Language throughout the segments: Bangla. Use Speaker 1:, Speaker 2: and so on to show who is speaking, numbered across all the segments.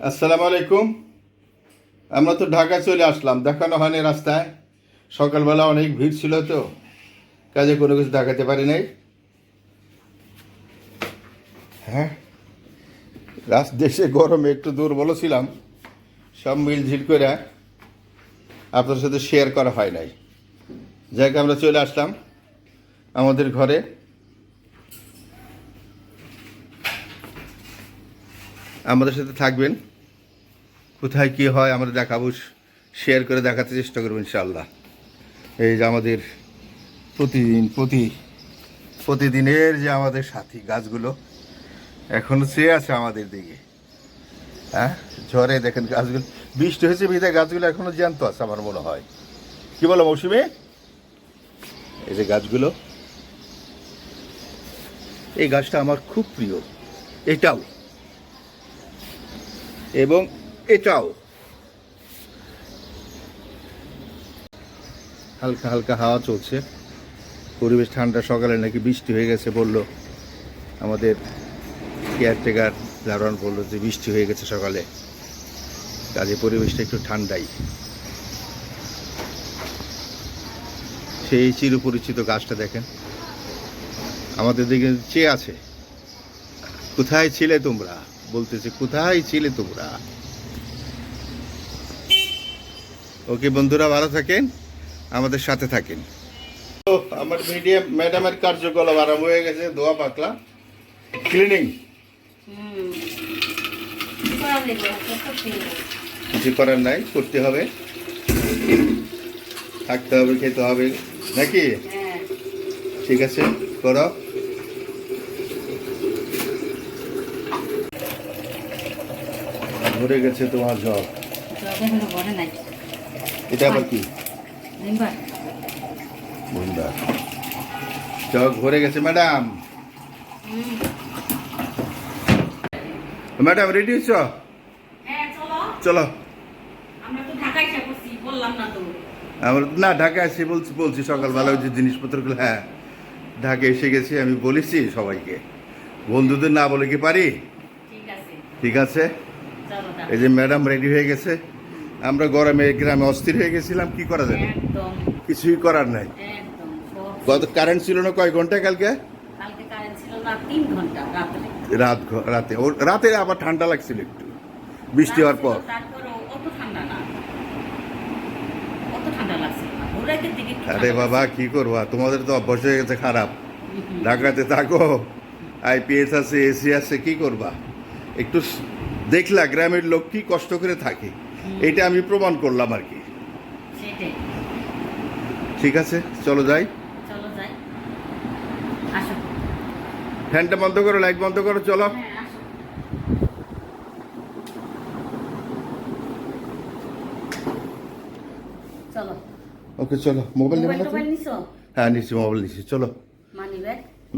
Speaker 1: আসসালামু আলাইকুম। আমরা তো ঢাকা চলে আসলাম, দেখানো হয়নি রাস্তায়। সকালবেলা অনেক ভিড় ছিল তো, কাজে কোনো কিছু দেখাতে পারি নাই। হ্যাঁ দেশে গরমে একটু দুর্বল ছিলাম, সব মিলঝিল করে আপনার সাথে শেয়ার করা হয় নাই। যাই হোক, আমরা চলে আসলাম আমাদের ঘরে। আমাদের সাথে থাকবেন। কোথায় কি হয় আমরা দেখাবো শেয়ার করে দেখাতে চেষ্টা করব ইনশাল্লাহ এই যে আমাদের প্রতিদিন, প্রতি, প্রতিদিনের যে আমাদের সাথী গাছগুলো, এখনও চেয়ে আছে আমাদের দিকে। হ্যাঁ? ঝড়ে দেখেন গাছগুলো, বৃষ্টি হয়েছে বিধায় গাছগুলো এখনও জ্যান্ত আছে আমার মনে হয়। কি বলো মৌসুমে? এই যে গাছগুলো। এই গাছটা আমার খুব প্রিয়। এটাও। এবং এটাও। হালকা হালকা হাওয়া চলছে। পরিবেশ ঠান্ডা, সকালে নাকি বৃষ্টি হয়ে গেছে বলল। আমাদের কেয়ারটেকার দারোয়ান বলল যে, বৃষ্টি হয়ে গেছে সকালে। কাজে পরিবেশটা একটু ঠান্ডাই। সেই চিরপরিচিত গাছটা দেখেন। আমাদের দিকে চেয়ে আছে। কোথায় ছিলে তোমরা? বলতেছে কোথায় ছিলে তোমরা? ওকে বন্ধুরা ভালো থাকেন আমাদের সাথে থাকেন। তো আমার মিডিয়াম ম্যাডামের কার্যকলাপ আরম্ভ হয়ে গেছে দোয়া পাকলা ক্লিনিং
Speaker 2: হুম। করা লাগবে, করতে হবে।
Speaker 1: কিছু করার নাই করতে হবে। থাকতে হবে খেতে হবে নাকি?
Speaker 2: হ্যাঁ,
Speaker 1: ঠিক আছে করো। ভরে গেছে তোমার জব
Speaker 2: জগ এখনও ভরে নাই।
Speaker 1: এটা আবার কি
Speaker 2: নিম্বা?
Speaker 1: বুঝলা জগ গেছে ম্যাডাম ম্যাডাম রেডি হচ্ছ
Speaker 2: চলো। আমরা তো ঢাকায় এসে না।
Speaker 1: আমরা না ঢাকা বলছি বলছি সকালবেলা ওই যে জিনিসপত্রগুলো হ্যাঁ ঢাকা এসে গেছি আমি বলেছি সবাইকে বন্ধুদের না বলে কি পারি
Speaker 2: ঠিক আছে,
Speaker 1: ঠিক আছে
Speaker 2: চলো তাহলে।
Speaker 1: এই যে ম্যাডাম রেডি হয়ে গেছে। আমরা গরমে গ্রামে অস্থির হয়ে গেছিলাম কি করা যাবে? কিছুই করার নাই। গত কারেন্ট ছিল না কয় ঘণ্টা কালকে। রাত রাতে। রাতে আবার ঠান্ডা লাগছিল একটু। বৃষ্টি হওয়ার পর। আরে বাবা কি করবা? তোমাদের তো অভ্যাস হয়ে গেছে খারাপ। ঢাকাতে থাকো। আইপিএস আছে এসি আছে কি করবা? একটু দেখলা গ্রামের লোক কি কষ্ট করে থাকে। এটা আমি প্রমাণ করলাম আর কি। ঠিক আছে চলো যাই। ফ্যানটা বন্ধ করো লাইট বন্ধ করো চলো।
Speaker 2: হ্যাঁ,
Speaker 1: ওকে চলো। মোবাইল হ্যাঁ নিচ্ছি মোবাইল নিচ্ছি চলো।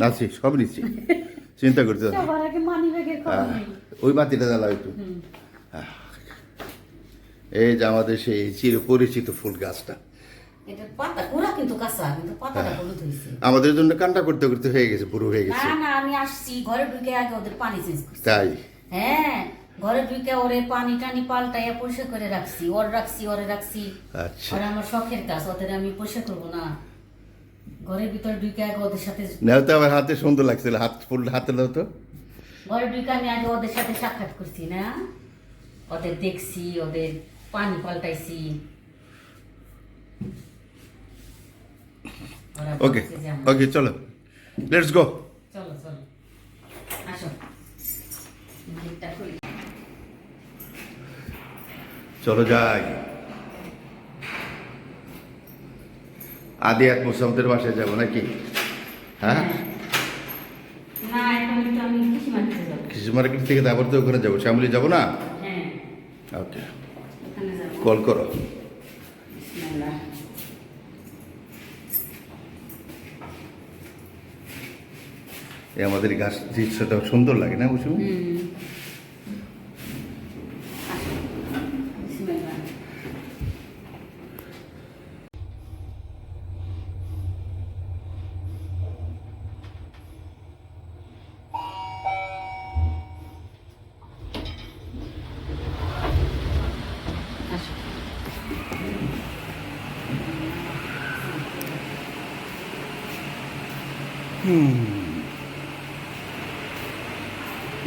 Speaker 1: নাচি সব নিচ্ছি। চিন্তা করতে হ্যাঁ,
Speaker 2: নেই।
Speaker 1: ওই বাতিটা জ্বালাও একটু। এই যে আমাদের সেই চির পরিচিত ফুল গাছটা।
Speaker 2: এটা পাতা গোড়া কিন্তু কাঁচা কিন্তু পাতাটা
Speaker 1: হ্যাঁ। আমাদের জন্য কান্টা করতে করতে হয়ে গেছে পুরো হয়ে গেছে।
Speaker 2: না আমি আসছি ঘরে ঢুকে আগে ওদের পানি চেঞ্জ করছি।
Speaker 1: তাই?
Speaker 2: হ্যাঁ ঘরে ঢুকে ওরে পানি টানি পাল্টাইয়া পরিষ্কার করে রাখছি ওর রাখছি ওরে রাখছি।
Speaker 1: আচ্ছা।
Speaker 2: আমার শখের কাজ ওদের আমি পরিষ্কার করব না। ঘরের ভিতরে ঢুকে আগে ওদের সাথে
Speaker 1: নেও তো আমার হাতে সুন্দর লাগছিল হাত ফুল হাতে দাও তো।
Speaker 2: ঘরে ঢুকে আমি আগে ওদের সাথে সাক্ষাৎ করছি না? ওদের দেখছি ওদের পানি পাল্টাইছি।
Speaker 1: ওকে ওকে চলো। লেটস গো
Speaker 2: চলো চলো। আসো।
Speaker 1: চলো যাই। আদি এক মুসামদের বাসায় যাব নাকি? হ্যাঁ?
Speaker 2: কৃষি
Speaker 1: মার্কেট থেকে তারপর তো ওখানে যাব। শ্যামলি যাব না?
Speaker 2: হ্যাঁ।
Speaker 1: ওকে। কল করো। আমাদের গাছ দৃশ্যটা সুন্দর লাগে না বুঝুন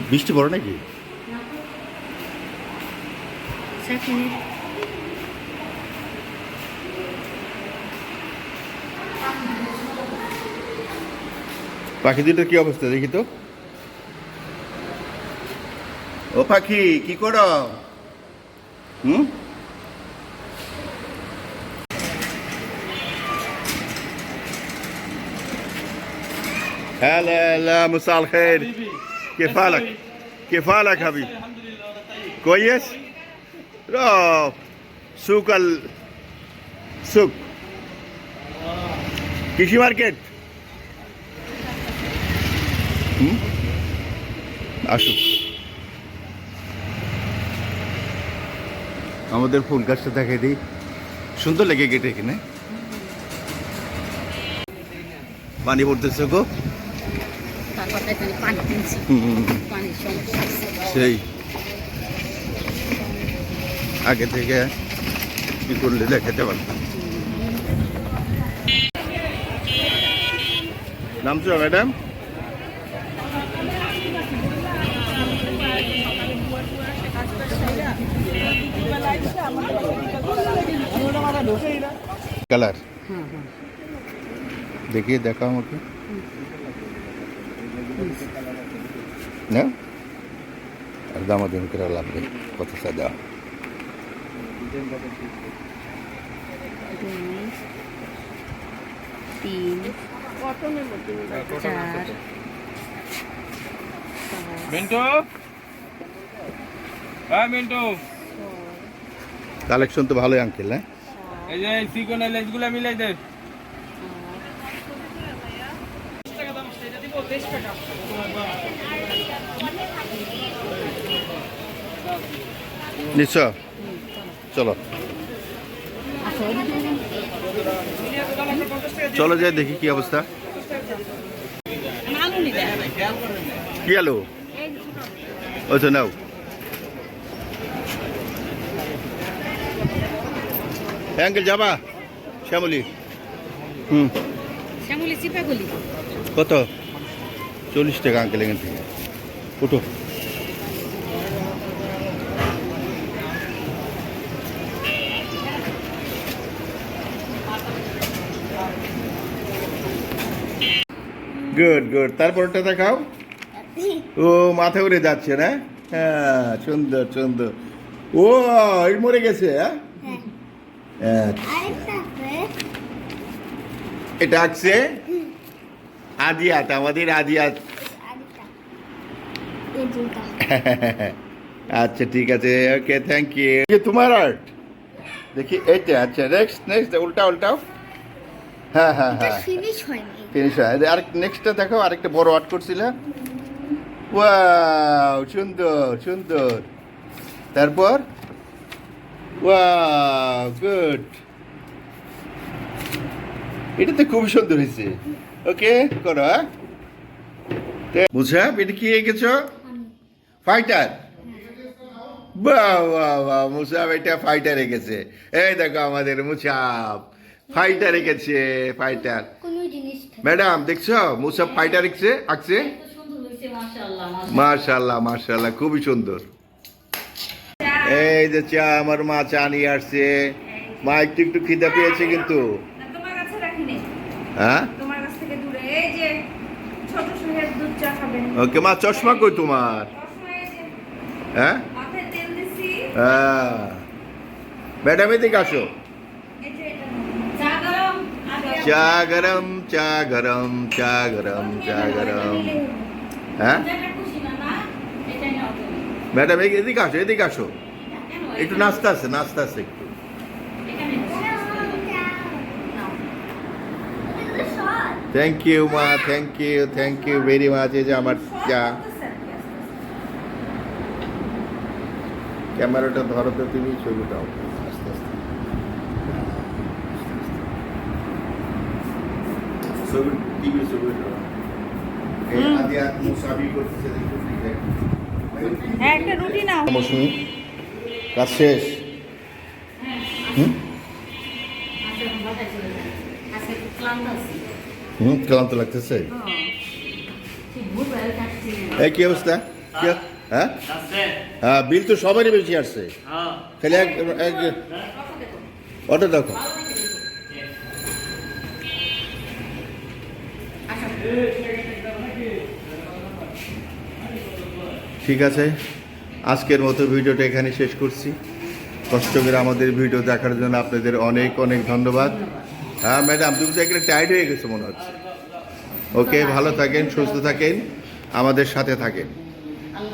Speaker 1: বৃষ্টি পড়ে নাকি? পাখি দুটোর কি অবস্থা দেখি তো? ও পাখি কি করো? হুম? هلا هلا مساء الخير كيف حالك؟ كيف حالك حبيبي؟ كويس؟ لا سوق ال سوق কৃষি মার্কেট হুম আসুক আমাদের ফুল গাছটা দেখে দিই সুন্দর লেগে গেটে এখানে পানি পড়তেছে গো
Speaker 2: তারপর এখানে পানি কিনছি
Speaker 1: হুম,
Speaker 2: পানির সমস্যা আছে।
Speaker 1: সেই আগে থেকে কি করলে দেখাতে পারতাম নামছো ম্যাডাম কালার
Speaker 2: হ্যাঁ হ্যাঁ
Speaker 1: দেখিয়ে দেখা আমাকে না? আর দামাদামি করে লাভ নেই কত সাজা
Speaker 2: তিন। চার
Speaker 3: মিন্টু হ্যাঁ মিন্টু
Speaker 1: কালেকশন তো ভালোই আঙ্কেল হ্যাঁ?
Speaker 3: এই যে সিকনের লেন্সগুলো মিলাই দে
Speaker 1: নিশ্চয়। চলো। চলো যাই দেখি কি অবস্থা। কি আলো? তো নাও। অ্যাঙ্কেল যাবা? শ্যামলি। হুম।
Speaker 2: শ্যামলি চিপাগুলি।
Speaker 1: কত? চল্লিশ টাকা আঙ্কেল এখান থেকে। উঠো। গুড গুড তারপরটা দেখাও। ও মাথা উড়ে যাচ্ছে না? হ্যাঁ সুন্দর সুন্দর। ও এই মরে গেছে হ্যাঁ? আচ্ছা। এটা আছে আদিয়াত আমাদের আদিয়াত। আচ্ছা ঠিক আছে ওকে থ্যাংক ইউ তোমার আর্ট দেখি এইটা আচ্ছা নেক্সট নেক্সট উল্টা উল্টাও। হ্যাঁ হ্যাঁ হ্যাঁ।
Speaker 4: ফিনিশ হয়নি।
Speaker 1: ফিনিশ হয়। আর নেক্সটটা দেখো আরেকটা বড় আর্ট করছিলে। ওয়াও সুন্দর সুন্দর। তারপর? ওয়াও গুড এটা তো খুব সুন্দর হয়েছে। ওকে করো হ্যাঁ? বুঝা? এটা কি এঁকেছ? ফাইটার বাহ বাহ বাহ মুসাব এটা ফাইটার এঁকেছে। এই দেখো আমাদের মুসাব ফাইটার এঁকেছে ফাইটার ম্যাডাম দেখছ? মুসাব ফাইটার এঁকেছে আঁকছে? মার্শাল্লাহ মার্শাল্লাহ খুবই সুন্দর। এই যে চা আমার মা চা নিয়ে আসছে। মা একটু একটু খিদা পেয়েছে কিন্তু। হ্যাঁ
Speaker 5: তোমার কাছ থেকে দূরে এই যে ছোট সুহের দুধ চা খাবেন
Speaker 1: ওকে মা চশমা কই তোমার? হ্যাঁ? হ্যাঁ। ম্যাডাম এদিকে আসো।
Speaker 2: চা গরম?
Speaker 1: চা গরম চা গরম চা গরম হ্যাঁ? ম্যাডাম এদিকে আসো এদিকে আসো। একটু নাস্তা আছে নাস্তা আছে একটু
Speaker 2: এখানে নাও।
Speaker 1: থ্যাংক ইউ মা thank you thank you very much এই যে আমার চা ক্যামেরাটা ধরো তো তুমি ছবিটাও আস্তে আস্তে। ছবি টিভি ছবি এই আদি আত্ম করতেছে দেখো
Speaker 5: হ্যাঁ একটা রুটি নাও।
Speaker 1: মৌসুমি কাজ শেষ? হুম?
Speaker 2: চলে ক্লান্ত আছি।
Speaker 1: হুম ক্লান্ত লাগতেছে
Speaker 2: হ্যাঁ।
Speaker 1: এই কি অবস্থা হ্যাঁ হ্যাঁ বিল তো সবারই বেশি আসছে খালি এক এক অটো দেখো ঠিক আছে। আজকের মতো ভিডিওটা এখানে শেষ করছি। কষ্ট করে আমাদের ভিডিও দেখার জন্য আপনাদের অনেক অনেক ধন্যবাদ। হ্যাঁ ম্যাডাম তুমি তো এখানে টায়ার্ড হয়ে গেছো মনে হচ্ছে। ওকে ভালো থাকেন, সুস্থ থাকেন, আমাদের সাথে থাকেন।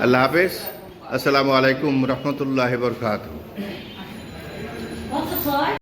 Speaker 1: আল্লাহ হাফেজ। আসসালামু আলাইকুম, রহমতুল্লাহ বরকাত